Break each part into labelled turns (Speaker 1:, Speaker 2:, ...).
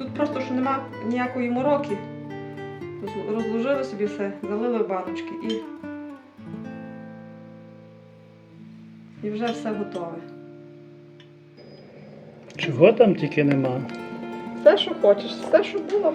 Speaker 1: Тут просто що нема ніякої мороки. Розложили собі все, залили в баночки і, і вже все готове.
Speaker 2: Чого там тільки нема?
Speaker 1: Все, що хочеш, все, що було.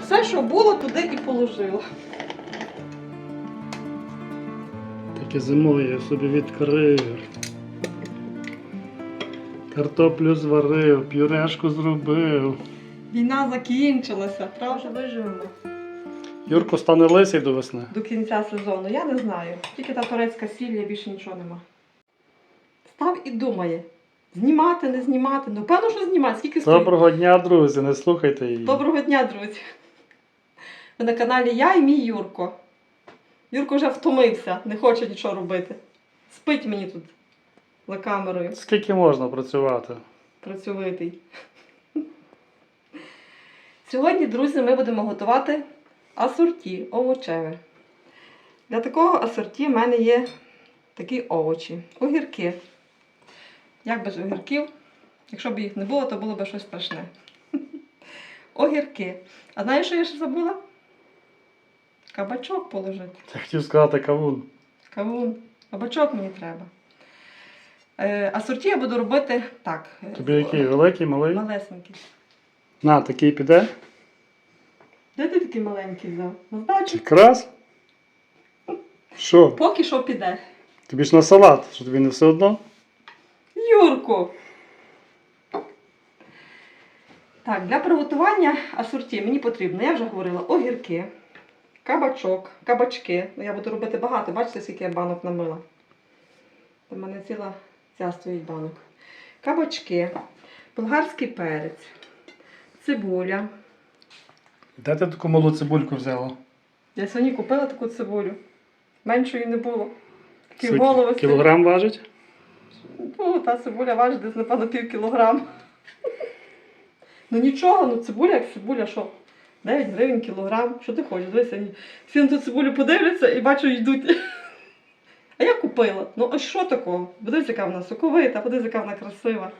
Speaker 1: Все, що було, туди і положила.
Speaker 2: Таке зимове я собі відкрив. Картоплю зварив, пюрешку зробив.
Speaker 1: Війна закінчилася, правда, виживемо.
Speaker 2: Юрко стане лисий до весни.
Speaker 1: До кінця сезону. Я не знаю. Тільки та турецька сіль, я більше нічого нема. Став і думає. Знімати, не знімати. Ну, певно, що знімати. Скільки стоїть?
Speaker 2: Доброго дня, друзі, не слухайте її.
Speaker 1: Доброго дня, друзі. Ви на каналі Я і мій Юрко. Юрко вже втомився, не хоче нічого робити. Спить мені тут за камерою.
Speaker 2: Скільки можна працювати?
Speaker 1: працьовитий. Сьогодні, друзі, ми будемо готувати асорті овочеве. Для такого асорті в мене є такі овочі. Огірки. Як без огірків? Якщо б їх не було, то було б щось страшне. Огірки. А знаєш, що я ще забула? Кабачок положити.
Speaker 2: Я хотів сказати кавун.
Speaker 1: Кавун. Кабачок мені треба. Е, асорті я буду робити так.
Speaker 2: Тобі який? Великий, малий?
Speaker 1: Малесенький.
Speaker 2: На, такий піде.
Speaker 1: Де ти такий маленький взяв? На здачу?
Speaker 2: Якраз. Що?
Speaker 1: Поки що піде.
Speaker 2: Тобі ж на салат, що тобі не все одно?
Speaker 1: Юрку! Так, для приготування асорті мені потрібно, я вже говорила, огірки, кабачок, кабачки. Ну, я буду робити багато, бачите, скільки я банок намила. У мене ціла ця стоїть банок. Кабачки, болгарський перець, цибуля.
Speaker 2: Де ти таку малу цибульку взяла?
Speaker 1: Я сьогодні купила таку цибулю. Меншої не було. Такі
Speaker 2: Скільки?
Speaker 1: голови.
Speaker 2: Кілограм важить?
Speaker 1: Ну, та цибуля важить десь, напевно, пів кілограма. Ну нічого, ну цибуля як цибуля, що? 9 гривень кілограм. Що ти хочеш? Дивися, всі на ту цибулю подивляться і бачу, йдуть. А я купила. Ну, а що такого? Подивись, яка вона соковита, подивись, яка вона красива.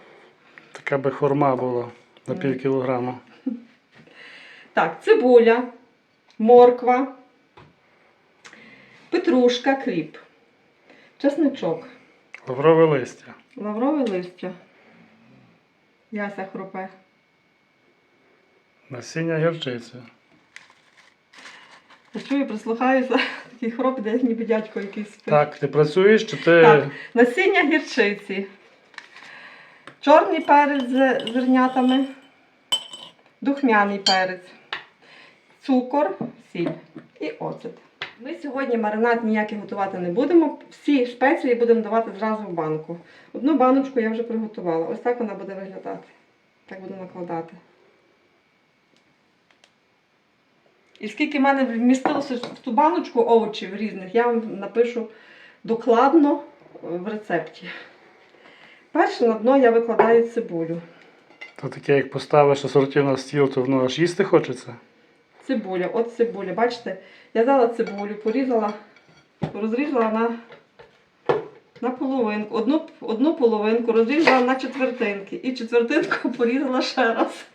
Speaker 2: Така би хорма була на пів кілограма.
Speaker 1: Так, цибуля, морква, петрушка, кріп, чесничок,
Speaker 2: Лаврове листя.
Speaker 1: лаврове листя. Яся хрупе.
Speaker 2: Насіння гірчиці.
Speaker 1: Я чую, прислухаюся, такий хроп, як ніби дядько якийсь спить.
Speaker 2: Так, ти працюєш чи ти.
Speaker 1: Так. Насіння гірчиці, чорний перець з зернятами, духмяний перець, цукор, сіль і оцет. Ми сьогодні маринад ніякий готувати не будемо. Всі спеції будемо давати зразу в банку. Одну баночку я вже приготувала. Ось так вона буде виглядати. Так буду накладати. І скільки в мене вмістилося в ту баночку овочів різних, я вам напишу докладно в рецепті. Перше на дно я викладаю цибулю.
Speaker 2: То таке, як поставиш асортів на стіл, то воно аж їсти хочеться.
Speaker 1: Цибуля, от цибуля. Бачите, я взяла цибулю, порізала, розрізала на, на половинку. Одну, одну половинку розрізала на четвертинки. І четвертинку порізала ще раз.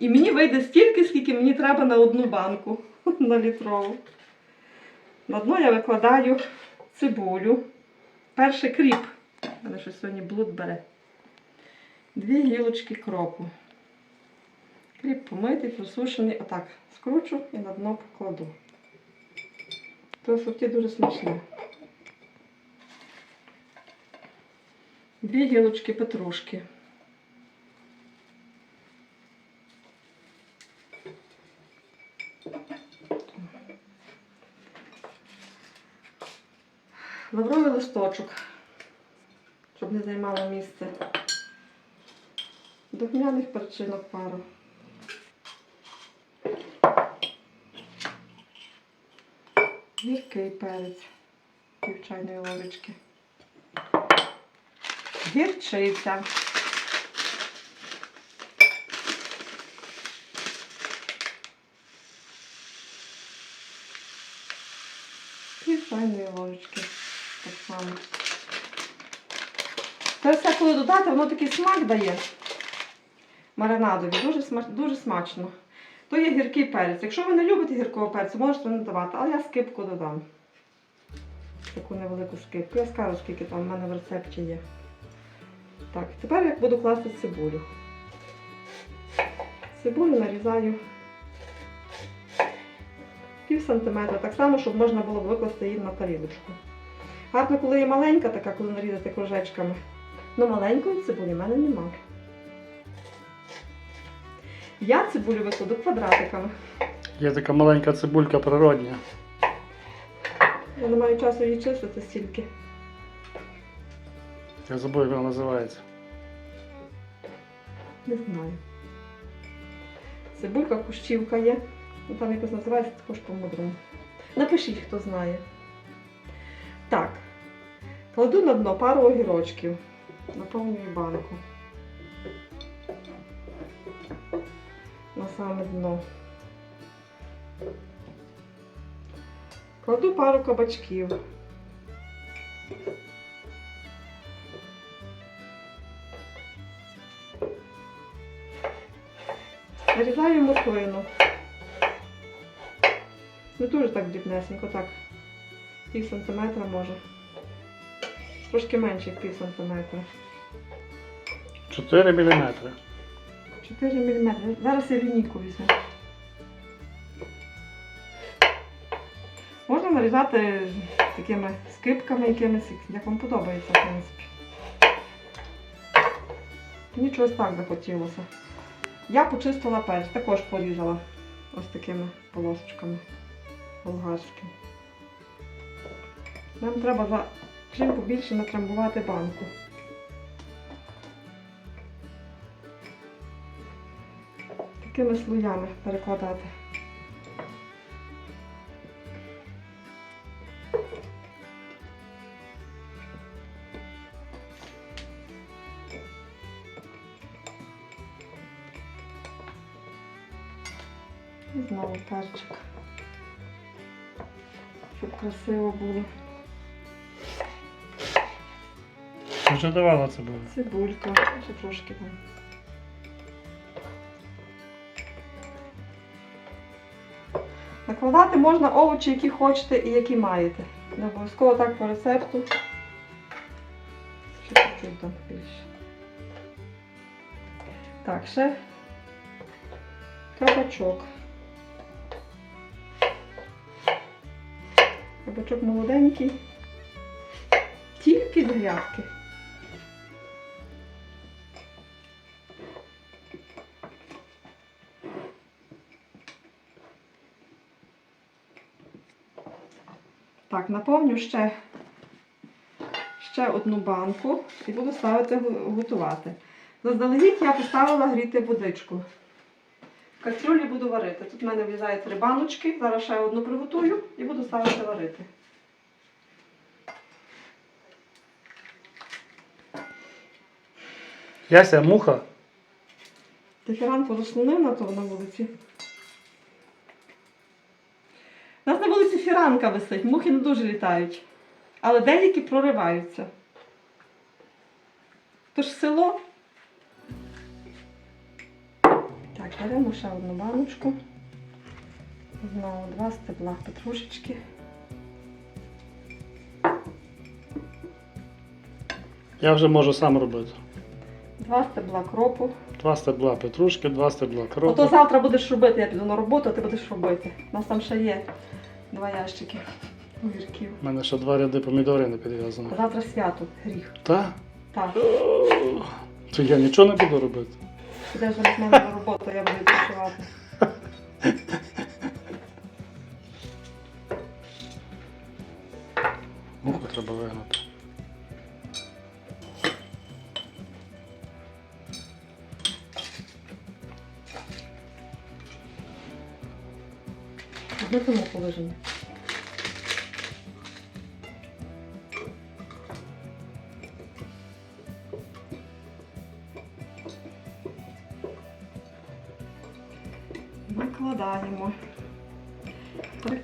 Speaker 1: І мені вийде стільки, скільки мені треба на одну банку на літрову. На дно я викладаю цибулю. Перше кріп. Мене щось сьогодні блуд бере. Дві гілочки кропу. Кріп помитий, просушений. Отак скручу і на дно покладу. То сорті дуже смачне. Дві гілочки петрушки. Лавровий листочок, щоб не займало місце. Духмяних перчинок пару. Гіркий перець, пів чайної ложечки. Гірчиця. Пів чайної ложечки. Так. Це все, коли додати, воно такий смак дає. маринадові. Дуже, дуже смачно. То є гіркий перець. Якщо ви не любите гіркого перцю, можете не давати, але я скипку додам. Таку невелику скипку. Я скажу, скільки там в мене в рецепті є. Так, тепер я буду класти цибулю. Цибулю нарізаю пів сантиметра, так само, щоб можна було викласти її на тарілочку. Гарно, коли є маленька, така, коли нарізати кружечками. Ну, маленької цибулі в мене немає. Я цибулю викладу квадратиками.
Speaker 2: Є така маленька цибулька природня.
Speaker 1: Я не маю часу її чистити стільки.
Speaker 2: Я забув, як вона називається.
Speaker 1: Не знаю. Цибулька кущівка є. Ну, там якось називається також по-мудрому. Напишіть, хто знає. Так. Кладу на дно пару огірочків. Наповнюю банку. На саме дно. Кладу пару кабачків. Нарізаю морквину. Не дуже так дрібнесенько, так. Пів сантиметра може. Трошки менше, як пів сантиметра.
Speaker 2: 4 мм.
Speaker 1: 4 мм. Зараз я лінійку візьму. Можна нарізати такими скипками якимись, як вам подобається, в принципі. Мені чогось так захотілося. Я почистила перець, також порізала ось такими полосочками болгарськими. Нам треба за чим побільше натрамбувати банку. Такими слоями перекладати. І знову перчик. Щоб красиво було.
Speaker 2: Ти вже давала цибулю.
Speaker 1: Цибулька. Ще трошки там. Накладати можна овочі, які хочете і які маєте. Не обов'язково так по рецепту. Ще чуть-чуть там більше. Так, ще кабачок. Кабачок молоденький. Тільки грядки. Так, наповню ще, ще одну банку і буду ставити готувати. Заздалегідь я поставила гріти водичку. В кастрюлі буду варити. Тут в мене влізає три баночки. Зараз ще одну приготую і буду ставити варити.
Speaker 2: Яся, муха.
Speaker 1: Дифіран порозслонив на то на вулиці. У фіранка висить, мухи не дуже літають. Але деякі прориваються. Тож село. Так, беремо ще одну баночку. Знову два стебла петрушечки.
Speaker 2: Я вже можу сам робити.
Speaker 1: Два стебла кропу.
Speaker 2: Два стебла петрушки, два стебла
Speaker 1: Ото завтра будеш робити, я піду на роботу, а ти будеш робити. У нас там ще є два ящики огірків.
Speaker 2: У мене ще два ряди помідорів не підв'язані.
Speaker 1: А Завтра свято, гріх.
Speaker 2: Та?
Speaker 1: Так,
Speaker 2: То я нічого не буду робити.
Speaker 1: підеш замість мене на роботу, я буду відпочивати.
Speaker 2: Муху треба вигнати.
Speaker 1: Де положення? Накладаємо,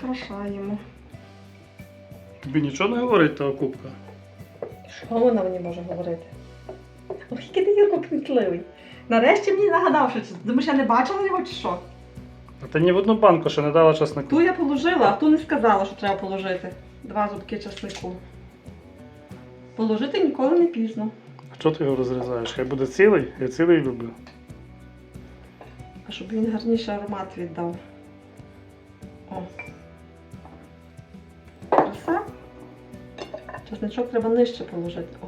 Speaker 1: прикрашаємо.
Speaker 2: Тобі нічого не говорить та кубка?
Speaker 1: Що вона мені може говорити? Ох, який ти Юрко кмітливий. Нарешті мені нагадав, що це. Думаєш, я не бачила його чи що?
Speaker 2: А ти ні в одну банку ще не дала часнику.
Speaker 1: Ту я положила, а ту не сказала, що треба положити. Два зубки часнику. Положити ніколи не пізно.
Speaker 2: А чого ти його розрізаєш? Хай буде цілий, я цілий люблю.
Speaker 1: А щоб він гарніший аромат віддав. О. Часничок треба нижче положити. О.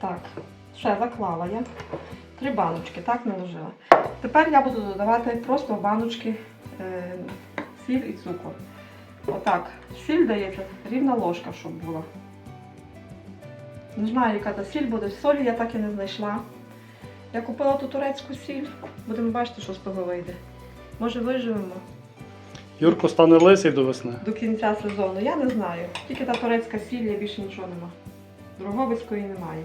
Speaker 1: Так, ще заклала я. Три баночки, так наложила. Тепер я буду додавати просто баночки е, сіль і цукор. Отак. Сіль дається рівна ложка, щоб була. Не знаю, яка та сіль буде. Солі я так і не знайшла. Я купила ту турецьку сіль. Будемо бачити, що з того вийде. Може виживемо
Speaker 2: Юрко стане лисий до весни.
Speaker 1: до кінця сезону. Я не знаю. Тільки та турецька сіль, я більше нічого нема. Дроговицької немає.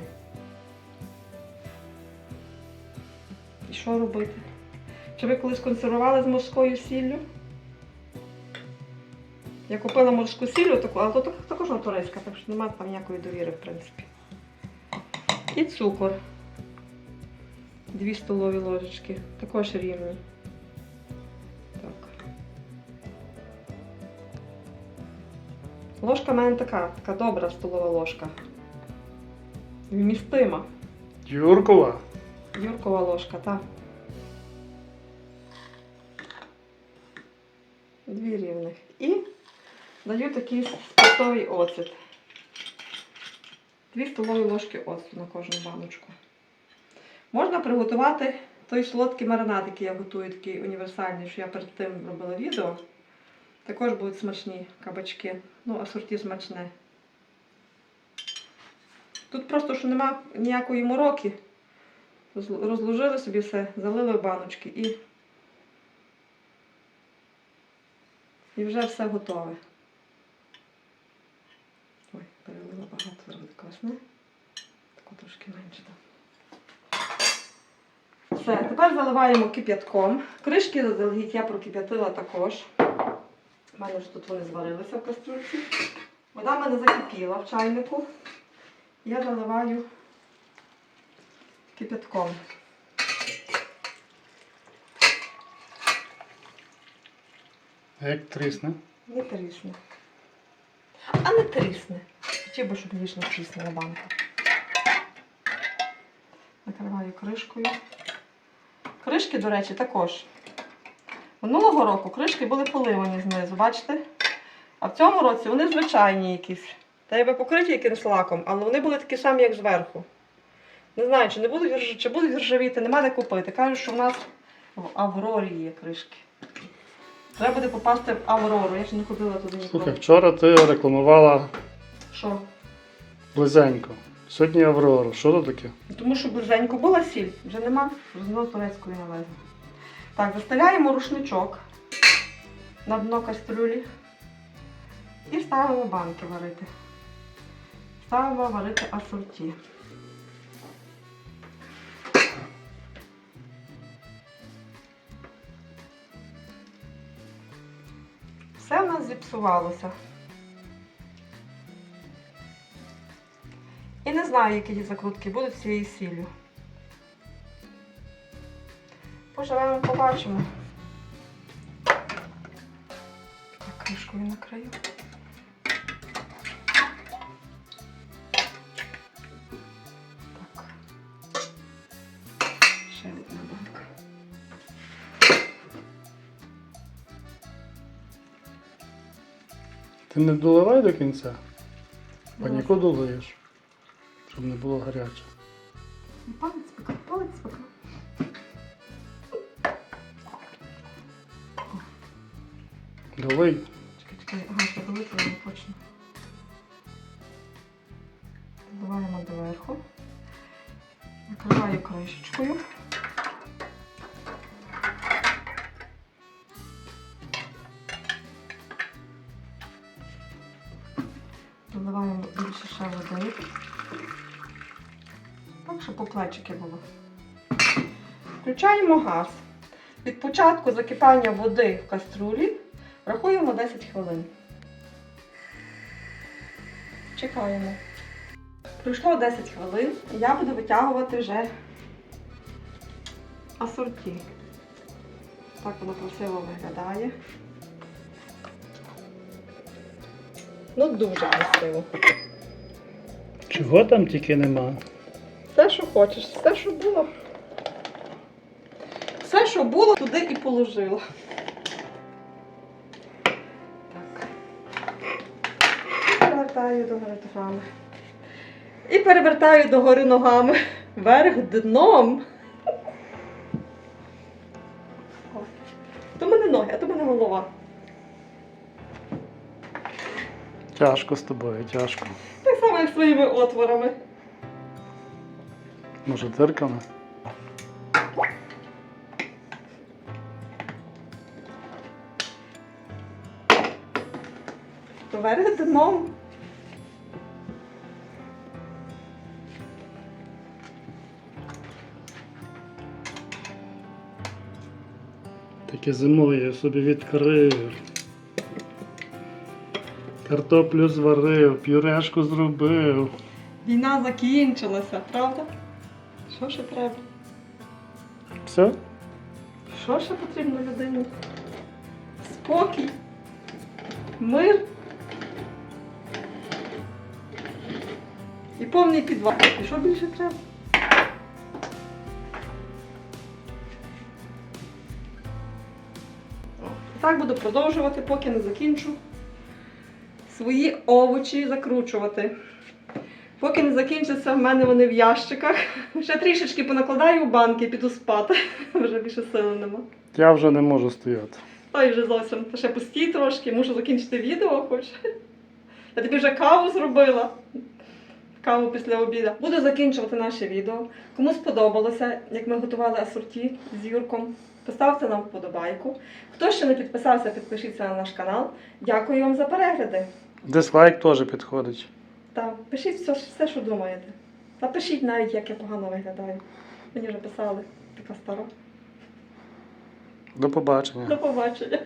Speaker 1: І що робити? Чи ви колись консервували з морською сіллю? Я купила морську сіллю, але то також турецька, так що немає там ніякої довіри, в принципі. І цукор. Дві столові ложечки. Також рівні. Так. Ложка в мене така, така добра столова ложка. Вмістима.
Speaker 2: Юркова.
Speaker 1: Юркова ложка, так. Дві рівних. І даю такий спиртовий оцет. Дві столові ложки оцту на кожну баночку. Можна приготувати той солодкий маринад, який я готую, такий універсальний, що я перед тим робила відео. Також будуть смачні кабачки. Ну, асорті смачне. Тут просто, що нема ніякої мороки. Розложили собі все, залили в баночки і, і вже все готове. Класне. Тако трошки менше там. Все, тепер заливаємо кип'ятком. Кришки заздалегідь я прокип'ятила також. У мене ж тут вони зварилися в кастрюльці. Вода в мене закипіла в чайнику. Я заливаю кипятком.
Speaker 2: Як трісне?
Speaker 1: Не трісне. А не трісне. Хотів би, щоб ніж не тріснула банка. Накриваю кришкою. Кришки, до речі, також. Минулого року кришки були поливані знизу, бачите? А в цьому році вони звичайні якісь. Та якби покриті якимсь лаком, але вони були такі самі, як зверху. Не знаю, чи не будуть чи будуть ржавіти, нема де купити. Кажуть, що в нас в Аврорі є кришки. Треба буде попасти в Аврору. Я ще не ходила туди.
Speaker 2: Слухай, вчора ти рекламувала
Speaker 1: Що?
Speaker 2: близенько. Сьогодні Аврора. Що то таке?
Speaker 1: Тому що близенько була сіль, вже нема, вже знову турецької навезли. Так, застеляємо рушничок на дно кастрюлі і ставимо банки варити. Ставимо варити асорті. Все в нас зіпсувалося. Знаю, які закрутки будуть з цією сіллю. Поживемо, побачимо. Так, кришкою накрию. Так. Ще одна банка.
Speaker 2: Ти не доливай до кінця, паніку долиєш, щоб не було гаряче.
Speaker 1: Палець пока, палець пока.
Speaker 2: Долий.
Speaker 1: Чекай, чекай, ага, ще долити я не почну. Доливаємо доверху. Накриваю кришечкою. Доливаємо більше ще води. Щоб по плечики було. Включаємо газ. Від початку закипання води в каструлі рахуємо 10 хвилин. Чекаємо. Пройшло 10 хвилин, я буду витягувати вже асорті. Так воно красиво виглядає. Ну, дуже красиво.
Speaker 2: Чого там тільки нема?
Speaker 1: Все, що хочеш, все, що було. Все, що було, туди і положила. Так. Перевертаю догори ногами. І перевертаю догори ногами. Вверх дном. О. То мене ноги, а то мене голова.
Speaker 2: Тяжко з тобою, тяжко.
Speaker 1: Так само, як своїми отворами.
Speaker 2: Може, дирками?
Speaker 1: Вверх дном.
Speaker 2: Таке зимою я собі відкрив. Картоплю зварив, пюрешку зробив.
Speaker 1: Війна закінчилася, правда? Що ще треба?
Speaker 2: Все?
Speaker 1: Що ще потрібно людині? Спокій, мир і повний підвал. І що більше треба? Так буду продовжувати, поки не закінчу свої овочі закручувати. Поки не закінчаться в мене вони в ящиках. Ще трішечки понакладаю в банки, піду спати. Вже більше сили нема.
Speaker 2: Я вже не можу стояти.
Speaker 1: Ой, вже зовсім. Та ще постій трошки, мушу закінчити відео хоч. Я тобі вже каву зробила. Каву після обіду. Буду закінчувати наше відео. Кому сподобалося, як ми готували асорті з Юрком, поставте нам вподобайку. Хто ще не підписався, підпишіться на наш канал. Дякую вам за перегляди.
Speaker 2: Дизлайк теж підходить.
Speaker 1: Та пишіть все, все, що думаєте. Та пишіть навіть, як я погано виглядаю. Мені вже писали, така стара.
Speaker 2: До побачення.
Speaker 1: До побачення.